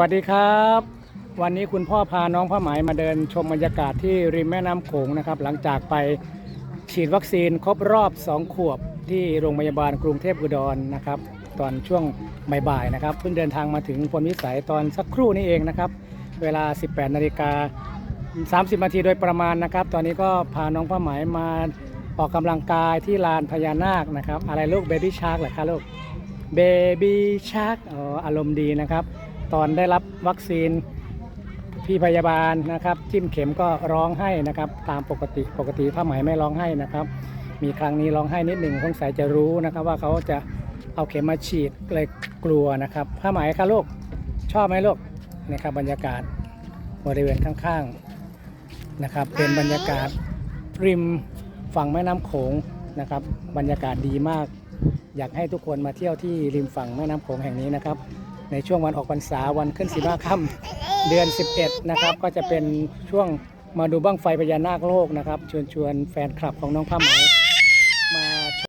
วัสดีครับ วันนี้คุณพ่อพาน้องผ้าไหมมาเดินชมบรรยากาศที่ริมแม่น้ำโขงนะครับ หลังจากไปฉีดวัคซีนครบรอบ 2 ขวบที่โรงพยาบาลกรุงเทพอุดรนะครับ ตอนช่วงบ่ายๆนะครับ เพิ่งเดินทางมาถึงพลวิสัยตอนสักครู่นี้เองนะครับ เวลา 18นาฬิกา30นาทีโดยประมาณนะครับ ตอนนี้ก็พาน้องผ้าไหมมาออกกำลังกายที่ลานพญานาคนะครับ อะไรลูกเบบี้ชาร์กเหรอคะลูกเบบี้ชาร์กอ๋ออารมณ์ดีนะครับ ตอนได้รับวัคซีนพี่พยาบาลนะครับจิ้มเข็มก็ร้องให้นะครับ ตามปกติปกติผ้าไหมไม่ร้องให้นะครับ มีครั้งนี้ร้องให้นิดหนึ่งสงสัยจะรู้นะครับ ว่าเขาจะเอาเข็มมาฉีดเลยกลัวนะครับผ้าไหมคะลูกชอบไหมลูกนี่ครับบรรยากาศบริเวณข้างๆนะครับ เป็นบรรยากาศริมฝั่งแม่น้ำโขงนะครับ บรรยากาศดีมาก อยากให้ทุกคนมาเที่ยวที่ริมฝั่งแม่น้ำโขงแห่งนี้นะครับ ในช่วงวันออกพรรษาวันขึ้นสิบห้าค่ำเดือน 11 นะครับ ก็จะเป็นช่วงมาดูบ้างไฟพญานาคโลกนะครับชวนชวนแฟนคลับของน้องผ้าไหมมา